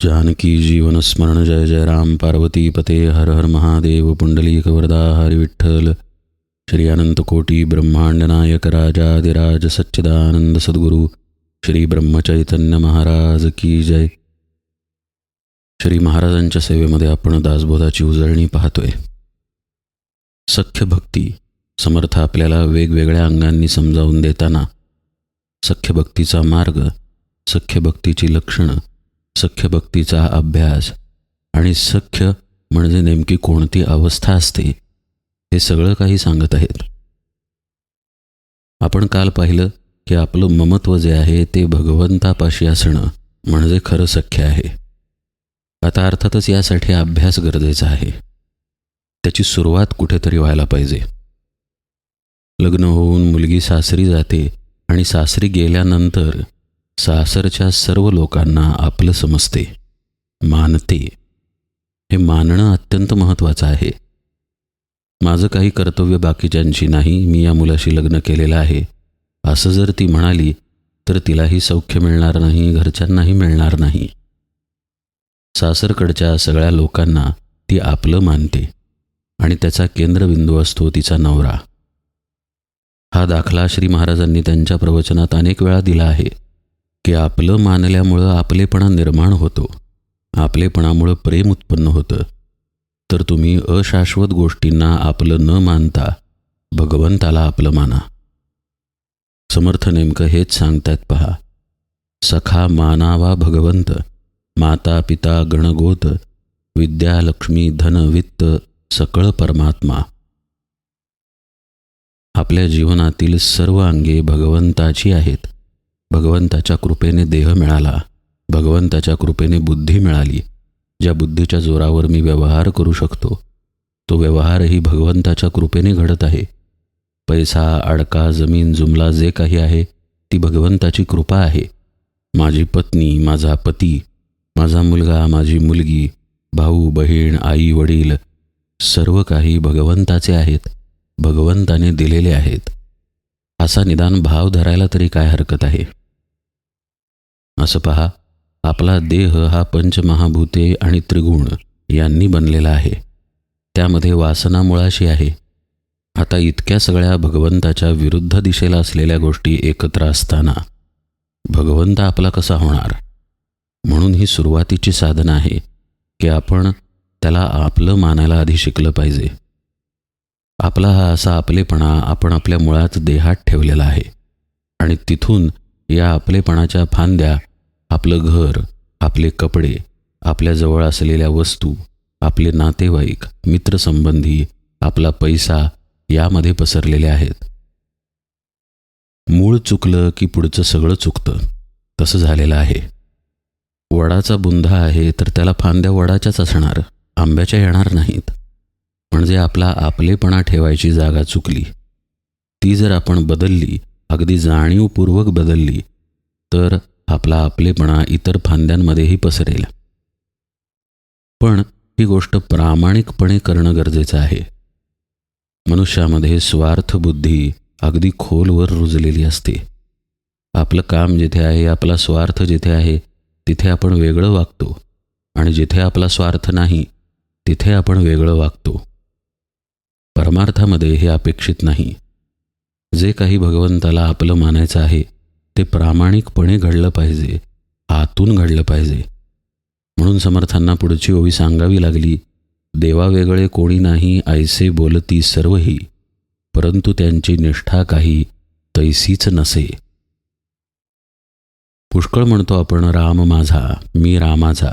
जानकी जीवन स्मरण जय जय राम पार्वती पते हर हर महादेव पुंडलीक वरदा हरि विठ्ठल। श्री अनंत कोटी ब्रह्मांड नायक राजाधिराज सच्चिदानंद सद्गुरू श्री ब्रह्मचैतन्य महाराज की जय। श्री महाराजांच्या सेवेमध्ये आपण दासबोधाची उजळणी पाहतोय। सख्य भक्ती समर्थ आपल्याला वेगवेगळ्या अंगांनी समजावून देताना सख्य भक्तीचा मार्ग सख्य भक्तीची लक्षणं सख्य भक्तीचा अभ्यास आणि सख्य म्हणजे नेमकी कोणती अवस्था असते हे सगळं काही सांगत आहेत. आपण काल पाहिलं की आपलं ममत्व जे आहे ते भगवंतापाशी असणं म्हणजे खरं सख्य आहे. आता अर्थातच यासाठी अभ्यास गरजेचा आहे. त्याची सुरुवात कुठेतरी व्हायला पाहिजे. लग्न होऊन मुलगी सासरी जाते आणि सासरी गेल्यानंतर सासरच्या सर्व लोकांना आपलं समजते. मानते. हे मानणं अत्यंत महत्त्वाचं आहे. माझं काही कर्तव्य बाकीच्यांशी नाही मी या मुलाशी लग्न केलेलं आहे. असं जर ती म्हणाली तर तिलाही सौख्य मिळणार नाही घरच्यांनाही मिळणार नाही. सासरकडच्या सगळ्या लोकांना ती आपलं मानते आणि त्याचा केंद्रबिंदू असतो तिचा नवरा. हा दाखला श्री महाराजांनी त्यांच्या प्रवचनात अनेक वेळा दिला आहे. की आपलं मानल्यामुळं आपलेपणा निर्माण होतो. आपलेपणामुळं प्रेम उत्पन्न होतं. तर तुम्ही अशाश्वत गोष्टींना आपलं न मानता भगवंताला आपलं माना. समर्थ नेमकं हेच सांगतायत पहा. सखा मानावा भगवंत माता पिता गणगोत विद्या लक्ष्मी धन वित्त सकळ परमात्मा. आपल्या जीवनातील सर्व अंगे भगवंताची आहेत. भगवंताच्या कृपेने देह मिळाला. भगवंताच्या कृपेने बुद्धी मिळाली. ज्या बुद्धीच्या जोरावर मी व्यवहार करू शकतो तो व्यवहारही भगवंताच्या कृपेने घडत आहे. पैसा अडका जमीन जुमला जे काही आहे ती भगवंताची कृपा आहे. माझी पत्नी माझा पती माझा मुलगा माझी मुलगी भाऊ बहीण आई वडील सर्व काही भगवंताचे आहेत भगवंताने दिलेले आहेत. असा निदान भाव धरायला तरी काय हरकत आहे? असं पहा आपला देह हा पंचमहाभूते आणि त्रिगुण यांनी बनलेला आहे. त्यामध्ये वासना मुळाशी आहे. आता इतक्या सगळ्या भगवंताच्या विरुद्ध दिशेला असलेल्या गोष्टी एकत्र असताना भगवंत आपला कसा होणार? म्हणून ही सुरुवातीची साधना आहे की आपण त्याला आपलं मानायला आधी शिकलं पाहिजे. आपला हा असा आपलेपणा आपण आपल्या मुळात देहात ठेवलेला आहे आणि तिथून या आपलेपणाच्या फांद्या आपलं घर आपले कपडे आपल्याजवळ असलेल्या वस्तू आपले नातेवाईक मित्रसंबंधी आपला पैसा यामध्ये पसरलेले आहेत. मूळ चुकलं की पुढचं सगळं चुकतं. तसं झालेलं आहे. वडाचा बुंधा आहे तर त्याला फांद्या वडाच्याच असणार. आंब्याच्या येणार नाहीत. म्हणजे आपला आपलेपणा ठेवायची जागा चुकली ती जर आपण बदलली अगदी जाणीवपूर्वक बदलली तर आपला आपलेपणा इतर फांद्यांमध्येही पसरेल. पण ही गोष्ट प्रामाणिकपणे करणं गरजेचं आहे. मनुष्यामध्ये स्वार्थ बुद्धी अगदी खोलवर रुजलेली असते. आपलं काम जिथे आहे आपला स्वार्थ जिथे आहे तिथे आपण वेगळं वागतो. आणि जिथे आपला स्वार्थ नाही तिथे आपण वेगळं वागतो. परमार्थामध्ये हे अपेक्षित नाही. जे काही भगवंताला आपलं मानायचं आहे ते प्रामाणिकपणे घडलं पाहिजे आतून घडलं पाहिजे. म्हणून समर्थांना पुढची ओवी सांगावी लागली देवा वेगळे कोणी नाही ऐसे बोलती सर्वही परंतु त्यांची निष्ठा काही तैसीच नसे. पुष्कळ म्हणतो आपण राम माझा मी रामाचा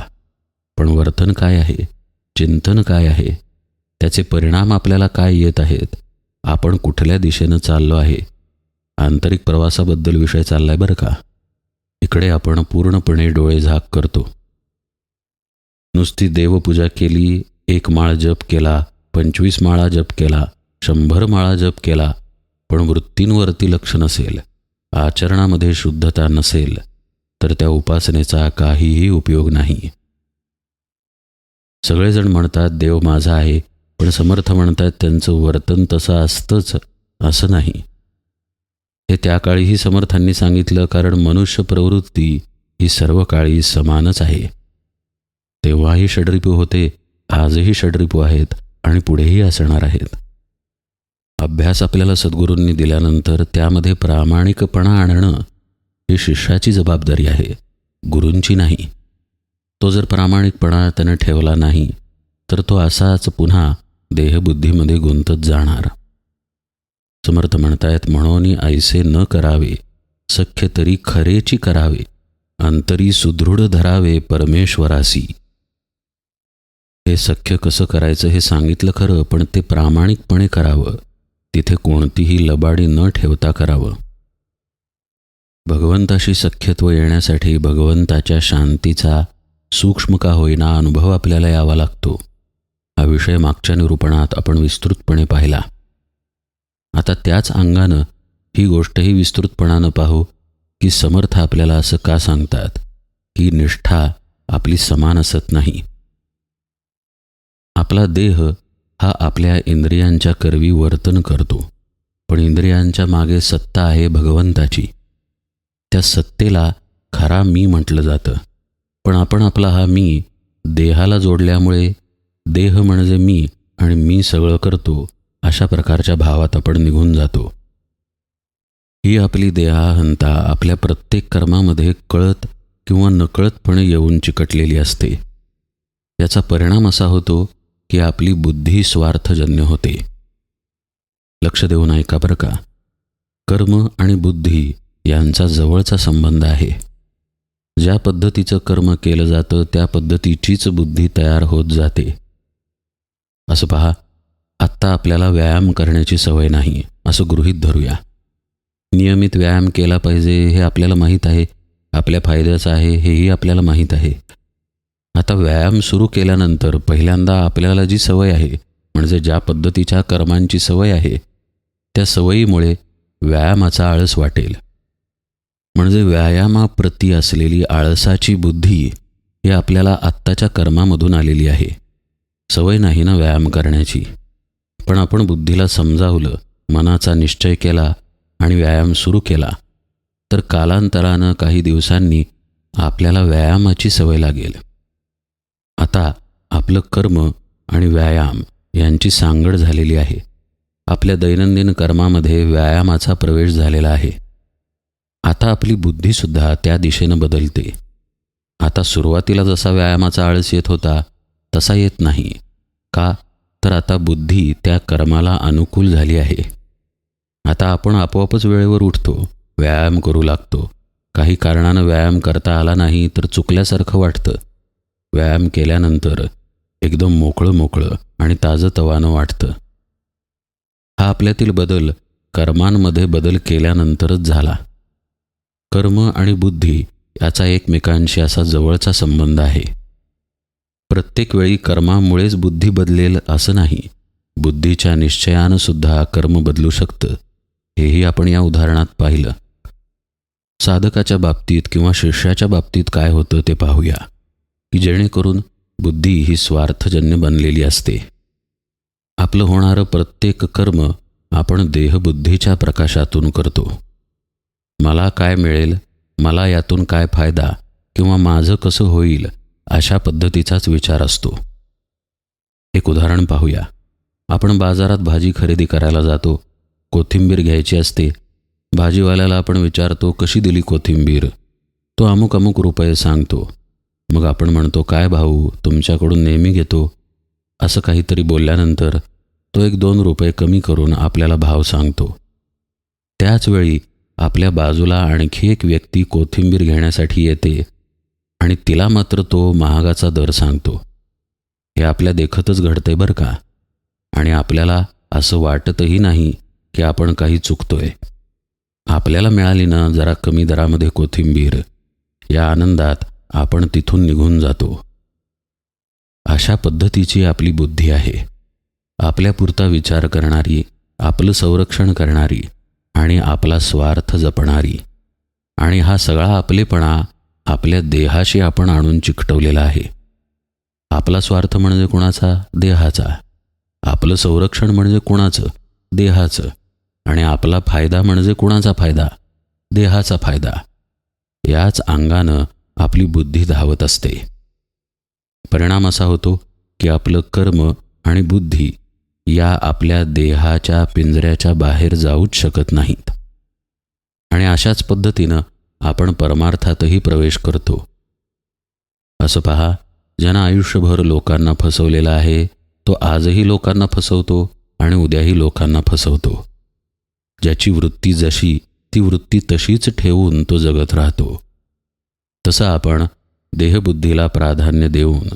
पण वर्तन काय आहे चिंतन काय आहे त्याचे परिणाम आपल्याला काय येत आहेत आपण कुठल्या दिशेनं चाललो आहे आंतरिक प्रवासाबद्दल विषय चाललाय बरं का? इकडे आपण पूर्णपणे डोळे झाक करतो. नुसती देवपूजा केली एक माळ जप केला पंचवीस माळा जप केला शंभर माळा जप केला पण वृत्तींवरती लक्ष नसेल आचरणामध्ये शुद्धता नसेल तर त्या उपासनेचा काहीही उपयोग नाही. सगळेजण म्हणतात देव माझा आहे पण समर्थ म्हणतात त्यांचं वर्तन तसं असतंच असं नाही. हे त्या काळीही समर्थांनी सांगितलं कारण मनुष्य प्रवृत्ती ही सर्व काळी समानच आहे. तेव्हाही षडरिपू होते आजही षडरिपू आहेत आणि पुढेही असणार आहेत. अभ्यास आपल्याला सद्गुरूंनी दिल्यानंतर त्यामध्ये प्रामाणिकपणा आणणं ही शिष्याची जबाबदारी आहे गुरूंची नाही. तो जर प्रामाणिकपणा त्यानं ठेवला नाही तर तो असाच पुन्हा देहबुद्धीमध्ये गुंतत जाणार. समर्थ म्हणतायत म्हणून ऐसे न करावे सख्य तरी खरेची करावे अंतरी सुदृढ धरावे परमेश्वरासी. हे सख्य कसं करायचं हे सांगितलं खरं पण ते प्रामाणिकपणे करावं. तिथे कोणतीही लबाडी न ठेवता करावं. भगवंताशी सख्यत्व येण्यासाठी भगवंताच्या शांतीचा सूक्ष्म का होईना अनुभव आपल्याला यावा लागतो. हा विषय मागच्या निरूपणात आपण विस्तृतपणे पाहिला. आता त्याच अंगानं ही गोष्टही विस्तृतपणानं पाहू की समर्थ आपल्याला असं का सांगतात? की निष्ठा आपली समान असत नाही. आपला देह हा आपल्या इंद्रियांच्या करवी वर्तन करतो. पण इंद्रियांच्या मागे सत्ता आहे भगवंताची. त्या सत्तेला खरा मी म्हटलं जातं. पण आपण आपला हा मी देहाला जोडल्यामुळे देह म्हणजे मी आणि मी सगळं करतो. अशा प्रकारच्या भावात आपण निघून जातो. ही आपली देहाहंता आपल्या प्रत्येक कर्मामध्ये कळत किंवा नकळतपणे येऊन चिकटलेली असते. याचा परिणाम असा होतो की आपली बुद्धी स्वार्थजन्य होते. लक्ष देऊन ऐका बरं का. कर्म आणि बुद्धी यांचा जवळचा संबंध आहे. ज्या पद्धतीचं कर्म केलं जातं त्या पद्धतीचीच बुद्धी तयार होत जाते. असं पहा. आत्ता आपल्याला व्यायाम करण्याची सवय नाही असं गृहीत धरूया. नियमित व्यायाम केला पाहिजे हे आपल्याला माहीत आहे आपल्या फायद्याचं आहे हेही आपल्याला माहीत आहे. आता व्यायाम सुरू केल्यानंतर पहिल्यांदा आपल्याला जी सवय आहे म्हणजे ज्या पद्धतीच्या कर्मांची सवय आहे त्या सवयीमुळे व्यायामाचा आळस वाटेल. म्हणजे व्यायामाप्रती असलेली आळसाची बुद्धी ही आपल्याला आत्ताच्या कर्मामधून आलेली आहे. सवय नाही ना व्यायाम करण्याची. पण आपण बुद्धीला समजावलं मनाचा निश्चय केला आणि व्यायाम सुरू केला तर कालांतरानं काही दिवसांनी आपल्याला व्यायामाची सवय लागेल. आता आपलं कर्म आणि व्यायाम यांची सांगड झालेली आहे. आपल्या दैनंदिन कर्मामध्ये व्यायामाचा प्रवेश झालेला आहे. आता आपली बुद्धीसुद्धा त्या दिशेनं बदलते. आता सुरुवातीला जसा व्यायामाचा आळस येत होता तसा येत नाही. का? तर आता बुद्धी त्या कर्माला अनुकूल झाली आहे. आता आपण आपोआपच वेळेवर उठतो व्यायाम करू लागतो. काही कारणानं व्यायाम करता आला नाही तर चुकल्यासारखं वाटतं. व्यायाम केल्यानंतर एकदम मोकळं मोकळं आणि ताजंतवानं वाटतं. हा आपल्यातील बदल कर्मांमध्ये बदल केल्यानंतरच झाला. कर्म आणि बुद्धी याचा एकमेकांशी असा जवळचा संबंध आहे. प्रत्येक वेळी कर्मामुळेच बुद्धी बदलेल असं नाही. बुद्धीच्या निश्चयानं सुद्धा कर्म बदलू शकतं. हेही आपण या उदाहरणात पाहिलं. साधकाच्या बाबतीत किंवा शिष्याच्या बाबतीत काय होतं ते पाहूया. की जेणेकरून बुद्धी ही स्वार्थजन्य बनलेली असते. आपलं होणारं प्रत्येक कर्म आपण देहबुद्धीच्या प्रकाशातून करतो. मला काय मिळेल? मला यातून काय फायदा? किंवा माझं कसं होईल? अशा पद्धतीचाच विचार असतो. एक उदाहरण पाहूया. आपण बाजारात भाजी खरेदी करायला जातो. कोथिंबीर घ्यायची असते. भाजीवाल्याला आपण विचारतो कशी दिली कोथिंबीर? तो अमुक अमुक रुपये सांगतो. मग आपण म्हणतो काय भाऊ तुमच्याकडून नेहमी घेतो. असं काहीतरी बोलल्यानंतर तो एक दोन रुपये कमी करून आपल्याला भाव सांगतो. त्याचवेळी आपल्या बाजूला आणखी एक व्यक्ती कोथिंबीर घेण्यासाठी येते. आणि तिला मात्र तो महागाचा दर सांगतो. हे आपल्या देखतच घडतंय बरं का? आणि आपल्याला असं वाटतही नाही की आपण काही चुकतोय. आपल्याला मिळाली ना जरा कमी दरामध्ये कोथिंबीर. या आनंदात आपण तिथून निघून जातो. अशा पद्धतीची आपली बुद्धी आहे. आपल्यापुरता विचार करणारी आपलं संरक्षण करणारी आणि आपला स्वार्थ जपणारी. आणि हा सगळा आपलेपणा आपल्या देहाशी आपण आणून चिकटवलेला आहे. आपला स्वार्थ म्हणजे कुणाचा? देहाचा. आपलं संरक्षण म्हणजे कुणाचं? देहाचं. आणि आपला फायदा म्हणजे कुणाचा फायदा? देहाचा फायदा. याच अंगानं आपली बुद्धी धावत असते. परिणाम असा होतो की आपलं कर्म आणि बुद्धी या आपल्या देहाच्या पिंजऱ्याच्या बाहेर जाऊच शकत नाहीत. आणि अशाच पद्धतीनं आपण परमार्थातही प्रवेश करतो. असं पहा ज्यानं आयुष्यभर लोकांना फसवलेला आहे तो आजही लोकांना फसवतो आणि उद्याही लोकांना फसवतो. ज्याची वृत्ती जशी ती वृत्ती तशीच ठेवून तो जगत राहतो. तसं आपण देहबुद्धीला प्राधान्य देऊन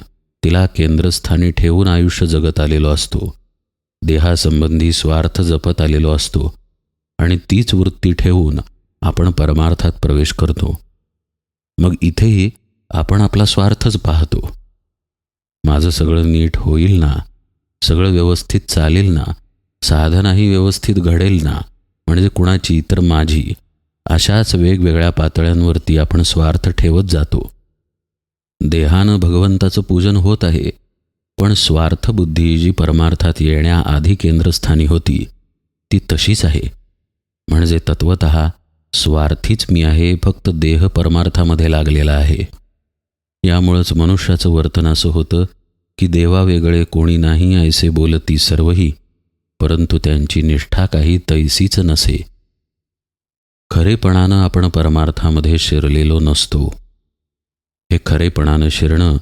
तिला केंद्रस्थानी ठेवून आयुष्य जगत आलेलो असतो. देहासंबंधी स्वार्थ जपत आलेलो असतो. आणि तीच वृत्ती ठेवून आपण परमार्थात प्रवेश करतो. मग इथेही आपण आपला स्वार्थच पाहतो. माझं सगळं नीट होईल ना? सगळं व्यवस्थित चालेल ना? साधनाही व्यवस्थित घडेल ना? म्हणजे कुणाची तर माझी. अशाच वेगवेगळ्या पातळ्यांवरती आपण स्वार्थ ठेवत जातो. देहानं भगवंताचं पूजन होत आहे. पण स्वार्थबुद्धी जी परमार्थात येण्याआधी केंद्रस्थानी होती ती तशीच आहे. म्हणजे तत्वत स्वार्थीच मी आहे फक्त देह परमार्थामध्ये लागलेला आहे. यामुळंच मनुष्याचं वर्तन असं होतं की देवा वेगळे कोणी नाही ऐसे बोलती सर्वही परंतु त्यांची निष्ठा काही तैसीच नसे. खरेपणानं आपण परमार्थामध्ये शिरलेलो नसतो. हे खरेपणानं शिरणं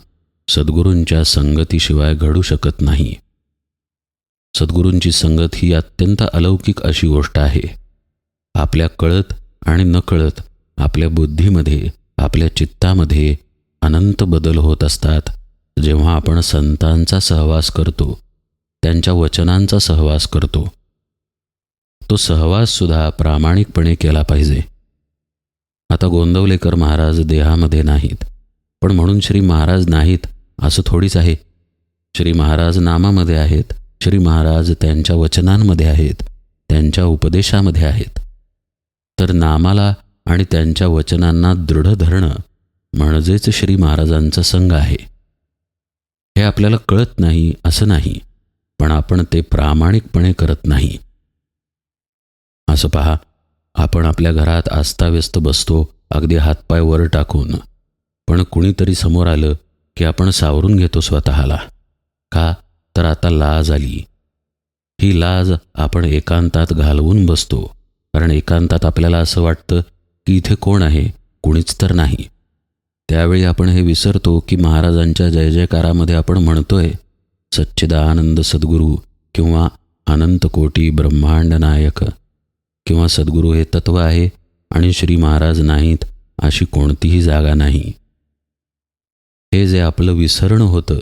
सद्गुरूंच्या संगतीशिवाय घडू शकत नाही. सद्गुरूंची संगत ही अत्यंत अलौकिक अशी गोष्ट आहे. आपल्या कळत आणि नकळत आपल्या बुद्धीमध्ये आपल्या चित्तामध्ये अनंत बदल होत असतात. जेव्हा आपण संतांचा सहवास करतो त्यांच्या वचनांचा सहवास करतो तो सहवाससुद्धा प्रामाणिकपणे केला पाहिजे. आता गोंदवलेकर महाराज देहामध्ये नाहीत. पण म्हणून श्री महाराज नाहीत असं थोडीच आहे. श्री महाराज नामामध्ये आहेत श्री महाराज त्यांच्या वचनांमध्ये आहेत त्यांच्या उपदेशामध्ये आहेत. तर नामाला आणि त्यांच्या वचनांना दृढ धरणं म्हणजेच श्री महाराजांचा संघ आहे. हे आपल्याला कळत नाही असं नाही पण आपण ते प्रामाणिकपणे करत नाही. असं पहा आपण आपल्या घरात आस्ताव्यस्त बसतो अगदी हातपाय वर टाकून. पण कुणीतरी समोर आलं की आपण सावरून घेतो स्वतःला. का? तर आता लाज आली. ही लाज आपण एकांतात घालवून बसतो. कारण एकांतात आपल्याला असं वाटतं की इथे कोण आहे कुणीच तर नाही. त्यावेळी आपण हे विसरतो की महाराजांच्या जय जयकारामध्ये आपण म्हणतोय सच्चिदानंद सद्गुरू किंवा अनंतकोटी ब्रह्मांड नायक किंवा सद्गुरू हे तत्व आहे आणि श्री महाराज नाहीत अशी कोणतीही जागा नाही. हे जे आपलं विसरणं होतं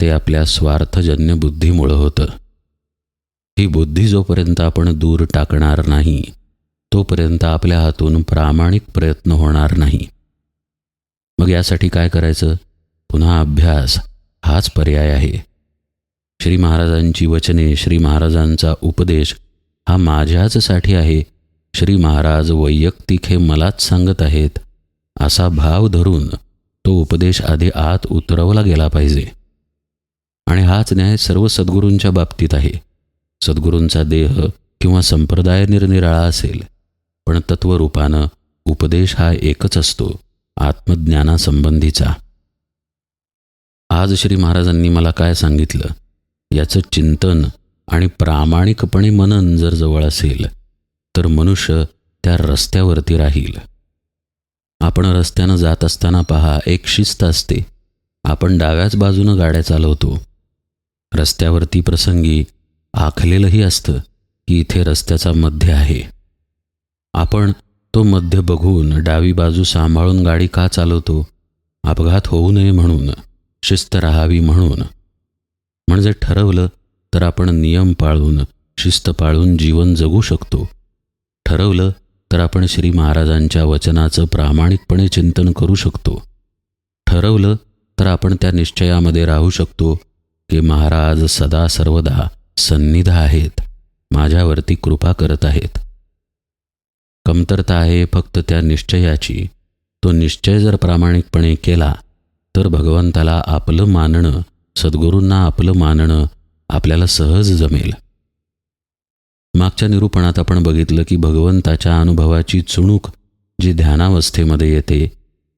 ते आपल्या स्वार्थजन्य बुद्धीमुळं होतं. ही बुद्धी जोपर्यंत आपण दूर टाकणार नाही तोपर्यंत आपल्या हातून प्रामाणिक प्रयत्न होणार नाही. मग यासाठी काय करायचं? पुन्हा अभ्यास हाच पर्याय आहे. श्री महाराजांची वचने श्री महाराजांचा उपदेश हा माझ्याचसाठी आहे. श्री महाराज वैयक्तिक हे मलाच सांगत आहेत. असा भाव धरून तो उपदेश आधी आत उतरवला गेला पाहिजे. आणि हाच न्याय सर्व सद्गुरूंच्या बाबतीत आहे. सद्गुरूंचा देह किंवा संप्रदाय निरनिराळा असेल. पण तत्वरूपानं उपदेश हा एकच असतो आत्मज्ञानासंबंधीचा. आज श्री महाराजांनी मला काय सांगितलं? याचं चिंतन आणि प्रामाणिकपणे मनन जर जवळ असेल तर मनुष्य त्या रस्त्यावरती राहील. आपण रस्त्यानं जात असताना पहा एक शिस्त असते. आपण डाव्याच बाजूनं गाड्या चालवतो. रस्त्यावरती प्रसंगी आखलेलंही असतं की इथे रस्त्याचा मध्य आहे. आपण तो मध्य बघून डावी बाजू सांभाळून गाडी का चालवतो? अपघात होऊ नये म्हणून शिस्त राहावी म्हणून. म्हणजे ठरवलं तर आपण नियम पाळून शिस्त पाळून जीवन जगू शकतो. ठरवलं तर आपण श्री महाराजांच्या वचनाचं प्रामाणिकपणे चिंतन करू शकतो. ठरवलं तर आपण त्या निश्चयामध्ये राहू शकतो की महाराज सदा सर्वदा सन्निध आहेत माझ्यावरती कृपा करत आहेत. कमतरता आहे फक्त त्या निश्चयाची. तो निश्चय जर प्रामाणिकपणे केला तर भगवंताला आपलं मानणं सद्गुरूंना आपलं मानणं आपल्याला सहज जमेल. मागच्या निरूपणात आपण बघितलं की भगवंताच्या अनुभवाची चुणूक जी ध्यानावस्थेमध्ये येते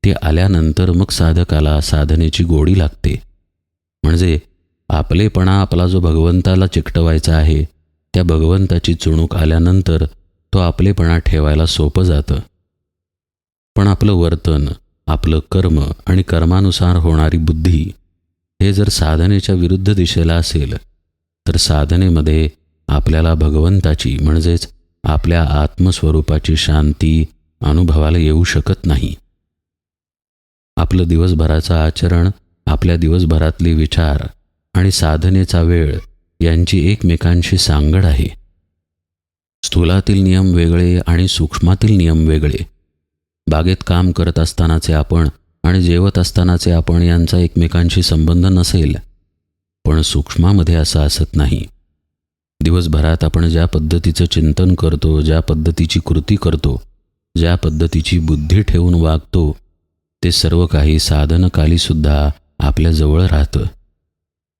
ती आल्यानंतर मग साधकाला साधनेची गोडी लागते. म्हणजे आपलेपणा आपला जो भगवंताला चिकटवायचा आहे त्या भगवंताची चुणूक आल्यानंतर तो आपलेपणा ठेवायला सोपं जातं. पण आपलं वर्तन आपलं कर्म आणि कर्मानुसार होणारी बुद्धी हे जर साधनेच्या विरुद्ध दिशेला असेल तर साधनेमध्ये आपल्याला भगवंताची म्हणजेच आपल्या आत्मस्वरूपाची शांती अनुभवाला येऊ शकत नाही. आपलं दिवसभराचं आचरण आपल्या दिवसभरातले विचार आणि साधनेचा वेळ यांची एकमेकांशी सांगड आहे. स्थूलातील नियम वेगळे आणि सूक्ष्मातील नियम वेगळे. बागेत काम करत असतानाचे आपण आणि जेवत असतानाचे आपण यांचा एकमेकांशी संबंध नसेल. पण सूक्ष्मामध्ये असं असत नाही. दिवसभरात आपण ज्या पद्धतीचं चिंतन करतो ज्या पद्धतीची कृती करतो ज्या पद्धतीची बुद्धी ठेवून वागतो ते सर्व काही साधनकालीसुद्धा आपल्याजवळ राहतं.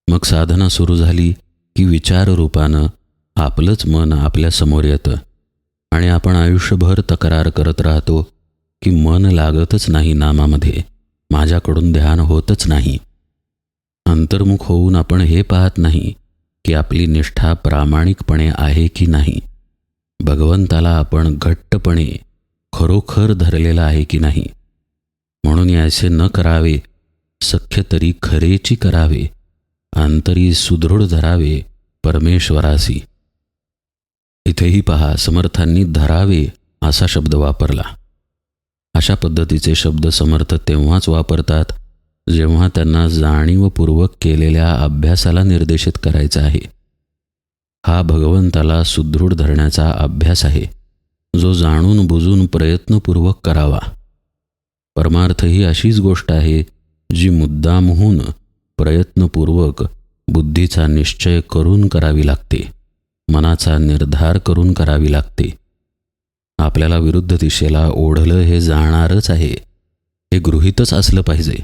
मग साधना सुरू झाली की विचाररूपानं आपलंच मन आपल्यासमोर येतं. आणि आपण आयुष्यभर तक्रार करत राहतो की मन लागतच नाही नामामध्ये. माझ्याकडून ध्यान होतच नाही. अंतर्मुख होऊन आपण हे पाहत नाही की आपली निष्ठा प्रामाणिकपणे आहे की नाही. भगवंताला आपण घट्टपणे खरोखर धरलेला आहे की नाही. म्हणून याचे न करावे सख्य तरी खरेची करावे. अंतरी सुदृढ धरावे परमेश्वरासी. इथेही पहा समर्थांनी धरावे असा शब्द वापरला. अशा पद्धतीचे शब्द समर्थ तेव्हाच वापरतात जेव्हा त्यांना जाणीवपूर्वक केलेल्या अभ्यासाला निर्देशित करायचा आहे. हा भगवंताला सुदृढ धरण्याचा अभ्यास आहे जो जाणून बुजून प्रयत्नपूर्वक करावा. परमार्थ ही अशीच गोष्ट आहे जी मुद्दामहून प्रयत्नपूर्वक बुद्धीचा निश्चय करून करावी लागते. मनाचा निर्धार करून करावी लागते. आपल्याला विरुद्ध दिशेला ओढलं हे जाणारच आहे. हे गृहीतच असलं पाहिजे.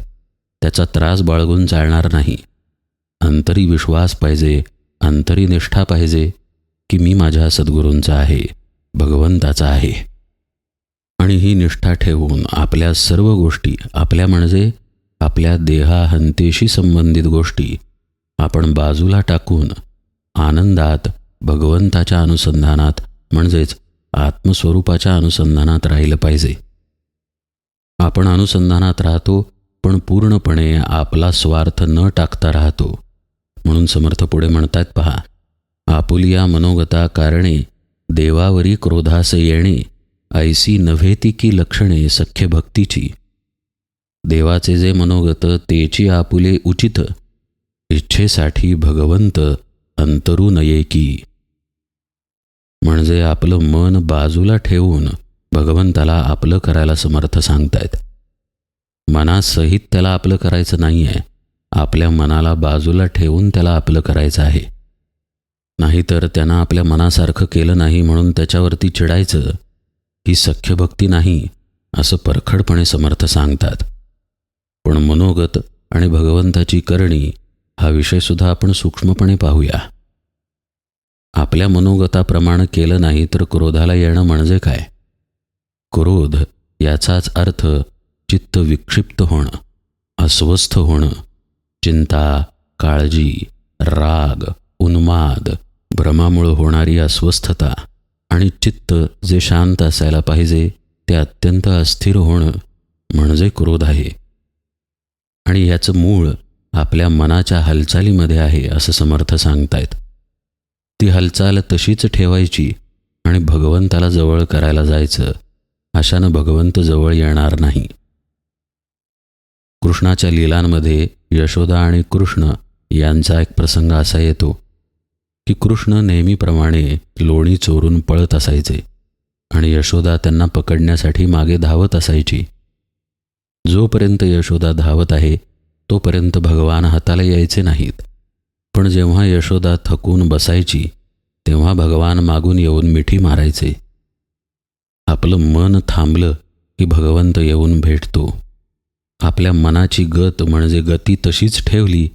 त्याचा त्रास बाळगून चालणार नाही. अंतरी विश्वास पाहिजे अंतरी निष्ठा पाहिजे की मी माझ्या सद्गुरूंचा आहे भगवंताचा आहे. आणि ही निष्ठा ठेवून आपल्या सर्व गोष्टी आपल्या म्हणजे आपल्या देहाहंतेशी संबंधित गोष्टी आपण बाजूला टाकून आनंदात भगवंताच्या अनुसंधानात म्हणजेच आत्मस्वरूपाच्या अनुसंधानात राहिलं पाहिजे. आपण अनुसंधानात राहतो पण पूर्णपणे आपला स्वार्थ न टाकता राहतो. म्हणून समर्थ पुढे म्हणतात पहा आपुलिया मनोगता कारणे देवावरी क्रोधास येणे ऐसी नव्हेती की लक्षणे सख्य भक्तीची. देवाचे जे मनोगत तेची आपुले उचित इच्छेसाठी भगवंत अंतरू नये की म्हणजे आपलं मन बाजूला ठेवून भगवंताला आपलं करायला समर्थ सांगतायत. मनासहित त्याला आपलं करायचं नाही आहे आपल्या मनाला बाजूला ठेवून त्याला आपलं करायचं आहे. नाहीतर त्यानं आपल्या मनासारखं केलं नाही म्हणून त्याच्यावरती चिडायचं ही सख्यभक्ती नाही असं परखडपणे समर्थ सांगतात. पण मनोगत आणि भगवंताची करणी हा विषयसुद्धा आपण सूक्ष्मपणे पाहूया. आपल्या मनोगताप्रमाणे केलं नाही तर क्रोधाला येणं म्हणजे काय? क्रोध याचाच अर्थ चित्त विक्षिप्त होणं अस्वस्थ होणं चिंता काळजी राग उन्माद भ्रमामुळं होणारी अस्वस्थता आणि चित्त जे शांत असायला पाहिजे ते अत्यंत अस्थिर होणं म्हणजे क्रोध आहे. आणि याचं मूळ आपल्या मनाच्या हालचालीमध्ये आहे असं समर्थ सांगतायत. ती हालचाल तशीच ठेवायची आणि भगवंताला जवळ करायला जायचं. अशानं भगवंत जवळ येणार नाही. कृष्णाच्या लीलांमध्ये यशोदा आणि कृष्ण यांचा एक प्रसंग असा येतो की कृष्ण नेहमीप्रमाणे लोणी चोरून पळत असायचे आणि यशोदा त्यांना पकडण्यासाठी मागे धावत असायची. जोपर्यंत यशोदा धावत आहे तोपर्यंत भगवान हाताला यायचे नाहीत. पण जेव्हा यशोदा थकून बसायची तेव्हा भगवान मागून येऊन मिठी मारायचे. आपलं मन थांबलं की भगवंत येऊन भेटतो. आपल्या मनाची गत म्हणजे गती तशीच ठेवली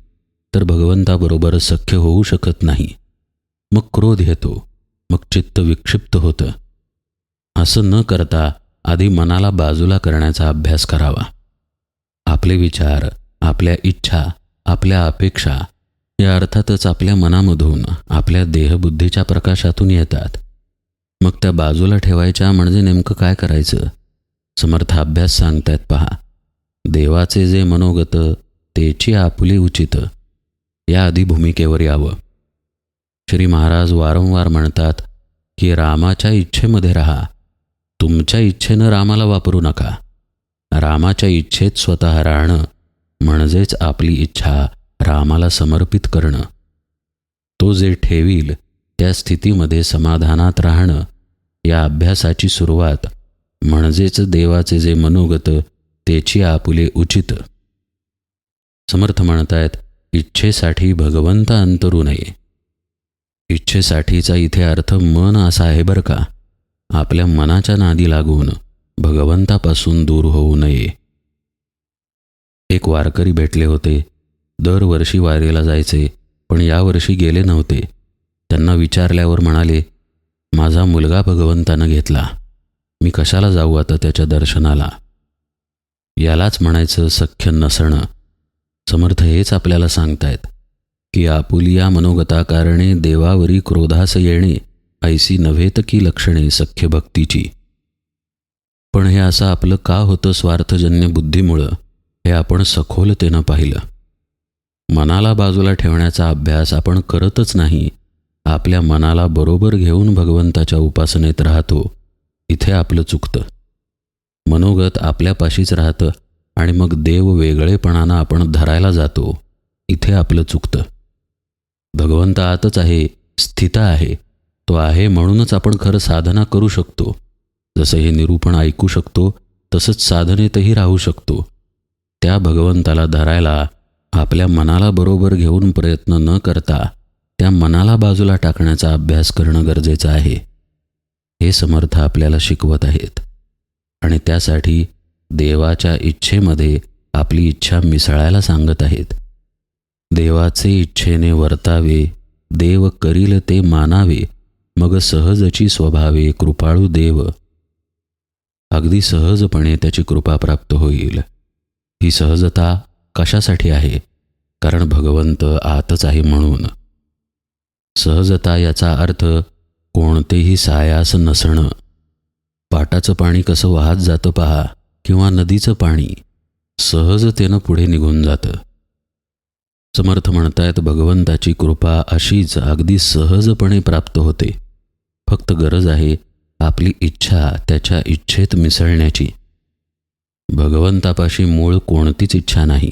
तर भगवंताबरोबर सख्य होऊ शकत नाही. मग क्रोध येतो मग चित्त विक्षिप्त होतं. असं न करता आधी मनाला बाजूला करण्याचा अभ्यास करावा. आपले विचार आपल्या इच्छा आपल्या अपेक्षा या अर्थातच आपल्या मनामधून आपल्या देहबुद्धीच्या प्रकाशातून येतात. मग त्या बाजूला ठेवायच्या म्हणजे नेमकं काय करायचं? समर्थ अभ्यास सांगतायत पहा. देवाचे जे मनोगत तेची आपुली उचित. या आधी भूमिकेवर यावं. श्री महाराज वारंवार म्हणतात की रामाच्या इच्छेमध्ये राहा. तुमच्या इच्छेनं रामाला वापरू नका. रामाच्या इच्छेत स्वतः राहणं म्हणजेच आपली इच्छा रामाला समर्पित करणं. तो जे ठेवील त्या स्थितीमध्ये समाधानात राहणं या अभ्यासाची सुरुवात म्हणजेच देवाचे जे मनोगत त्याची आपुले उचित. समर्थ म्हणतायत इच्छेसाठी भगवंत अंतरू नये. इच्छेसाठीचा इथे अर्थ मन असा आहे बरं का? आपल्या मनाच्या नादी लागून भगवंतापासून दूर होऊ नये. एक वारकरी भेटले होते. दरवर्षी वारीला जायचे पण यावर्षी गेले नव्हते. त्यांना विचारल्यावर म्हणाले माझा मुलगा भगवंतानं घेतला. मी कशाला जाऊ आता त्याच्या दर्शनाला? यालाच म्हणायचं सख्य नसणं. समर्थ हेच आपल्याला सांगतायत की आपुलिया मनोगताकारणे देवावरी क्रोधास येणे ऐसी नव्हेत की लक्षणे सख्य भक्तीची पण हे असं आपलं का होतं स्वार्थजन्य बुद्धीमुळं? हे आपण सखोलतेनं पाहिलं. मनाला बाजूला ठेवण्याचा अभ्यास आपण करतच नाही. आपल्या मनाला बरोबर घेऊन भगवंताच्या उपासनेत राहतो. इथे आपलं चुकतं. मनोगत आपल्यापाशीच राहतं आणि मग देव वेगळेपणानं आपण धरायला जातो. इथे आपलं चुकतं. भगवंत आतच आहे स्थित आहे. तो आहे म्हणूनच आपण खरं साधना करू शकतो. जसं हे निरूपण ऐकू शकतो तसंच साधनेतही राहू शकतो. त्या भगवंताला धरायला आपल्या मनाला बरोबर घेऊन प्रयत्न न करता त्या मनाला बाजूला टाकण्याचा अभ्यास करणं गरजेचं आहे. हे समर्थ आपल्याला शिकवत आहेत. आणि त्यासाठी देवाच्या इच्छेमध्ये आपली इच्छा मिसळायला सांगत आहेत. देवाचे इच्छेने वर्तावे देव करील ते मानावे मग सहजची स्वभावे कृपाळू देव. अगदी सहजपणे त्याची कृपा प्राप्त होईल. ही सहजता कशासाठी आहे? कारण भगवंत आतच आहे म्हणून. सहजता याचा अर्थ कोणतेही सायास नसणं. पाटाचं पाणी कसं वाहत जातं पहा किंवा नदीचं पाणी सहजतेनं पुढे निघून जातं. समर्थ म्हणतायत भगवंताची कृपा अशीच अगदी सहजपणे प्राप्त होते. फक्त गरज आहे आपली इच्छा त्याच्या इच्छेत मिसळण्याची. भगवंतापाशी मूळ कोणतीच इच्छा नाही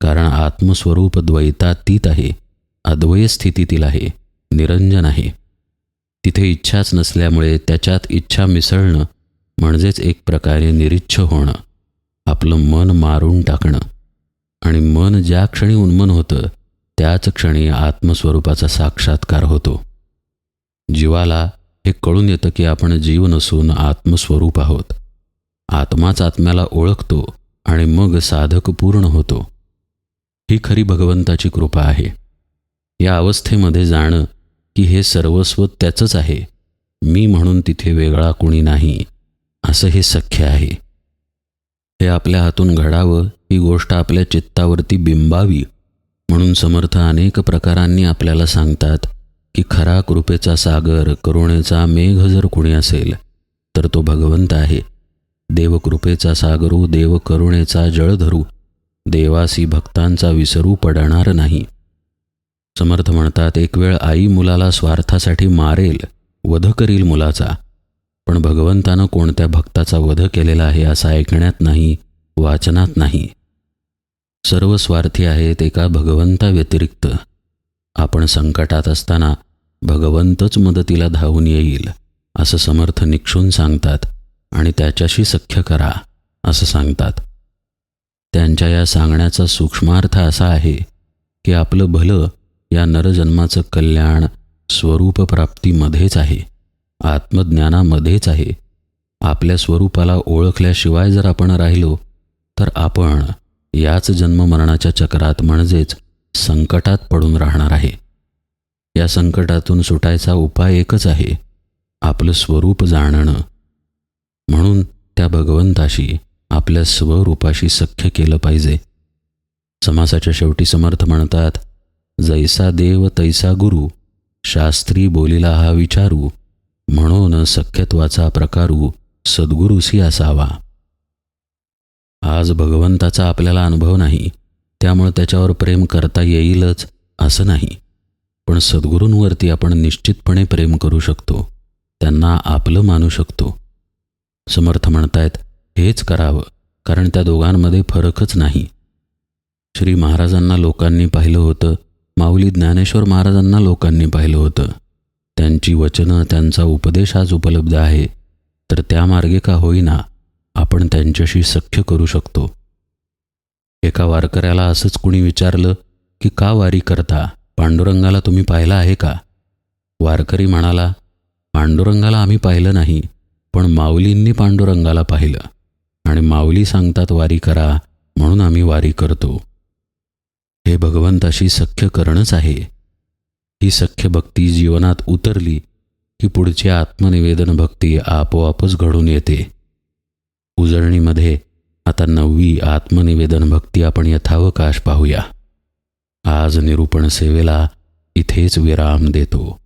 कारण आत्मस्वरूप द्वैतातीत आहे अद्वय स्थितीतील आहे निरंजन आहे. तिथे इच्छाच नसल्यामुळे त्याच्यात इच्छा मिसळणं म्हणजेच एक प्रकारे निरिच्छ होणं आपलं मन मारून टाकणं. आणि मन ज्या क्षणी उन्मन होतं त्याच क्षणी आत्मस्वरूपाचा साक्षात्कार होतो. जीवाला हे कळून येतं की आपण जीव नसून आत्मस्वरूप आहोत. आत्माच आत्म्याला ओळखतो आणि मग साधक पूर्ण होतो. ही खरी भगवंताची कृपा आहे. या अवस्थेमध्ये जाणं की हे सर्वस्व त्याचंच आहे. मी म्हणून तिथे वेगळा कुणी नाही असं हे सख्य आहे. हे आपल्या हातून घडावं ही गोष्ट आपल्या चित्तावरती बिंबावी म्हणून समर्थ अनेक प्रकारांनी आपल्याला सांगतात की खरा कृपेचा सागर करुणेचा मेघ जर कुणी असेल तर तो भगवंत आहे. देवकृपेचा सागरू देव करुणेचा जळ धरू देवासी भक्तांचा विसरू पडणार नाही. समर्थ म्हणतात एक वेळ आई मुलाला स्वार्थासाठी मारेल वध करील मुलाचा. पण भगवंतानं कोणत्या भक्ताचा वध केलेला आहे असं ऐकण्यात नाही वाचनात नाही. सर्व स्वार्थी आहेत एका भगवंताव्यतिरिक्त. आपण संकटात असताना भगवंतच मदतीला धावून येईल असं समर्थ निक्षून सांगतात. आणि त्याच्याशी सख्य करा असं सांगतात. त्यांच्या या सांगण्याचा सूक्ष्मार्थ असा आहे की आपलं भलं या नरजन्माचं कल्याण स्वरूपप्राप्तीमध्येच आहे आत्मज्ञानामध्येच आहे. आपल्या स्वरूपाला ओळखल्याशिवाय जर आपण राहिलो तर आपण याच जन्ममरणाच्या चक्रात म्हणजेच संकटात पडून राहणार आहे. या संकटातून सुटायचा उपाय एकच आहे आपलं स्वरूप जाणणं. म्हणून त्या भगवंताशी आपल्या स्वरूपाशी सख्य केलं पाहिजे. समासाच्या शेवटी समर्थ म्हणतात जैसा देव तैसा गुरु शास्त्री बोलीला हा विचारू म्हणून सख्यत्वाचा प्रकारू सद्गुरुसी असावा. आज भगवंताचा आपल्याला अनुभव नाही त्यामुळे त्याच्यावर प्रेम करता येईलच असं नाही. पण सद्गुरूंवरती आपण निश्चितपणे प्रेम करू शकतो. त्यांना आपलं मानू शकतो. समर्थ म्हणतायत हेच करावं कारण त्या दोघांमध्ये फरकच नाही. श्री महाराजांना लोकांनी पाहिलं होतं माऊली ज्ञानेश्वर महाराजांना लोकांनी पाहिलं होतं. त्यांची वचनं त्यांचा उपदेश आज उपलब्ध आहे. तर त्या मार्गे का होईना आपण त्यांच्याशी सख्य करू शकतो. एका वारकऱ्याला असंच कुणी विचारलं की का वारी करता? पांडुरंगाला तुम्ही पाहिला आहे का? वारकरी म्हणाला पांडुरंगाला आम्ही पाहिलं नाही. पण माऊलींनी पांडुरंगाला पाहिलं आणि माऊली सांगतात वारी करा म्हणून आम्ही वारी करतो. हे भगवंताशी सख्य करणंच आहे. ही सख्य भक्ती जीवनात उतरली की पुढची आत्मनिवेदन भक्ती आपोआपच घडून येते. उजळणीमध्ये आता नववी आत्मनिवेदन भक्ती आपण यथावकाश पाहूया. आज निरूपण सेवेला इथेच विराम देतो.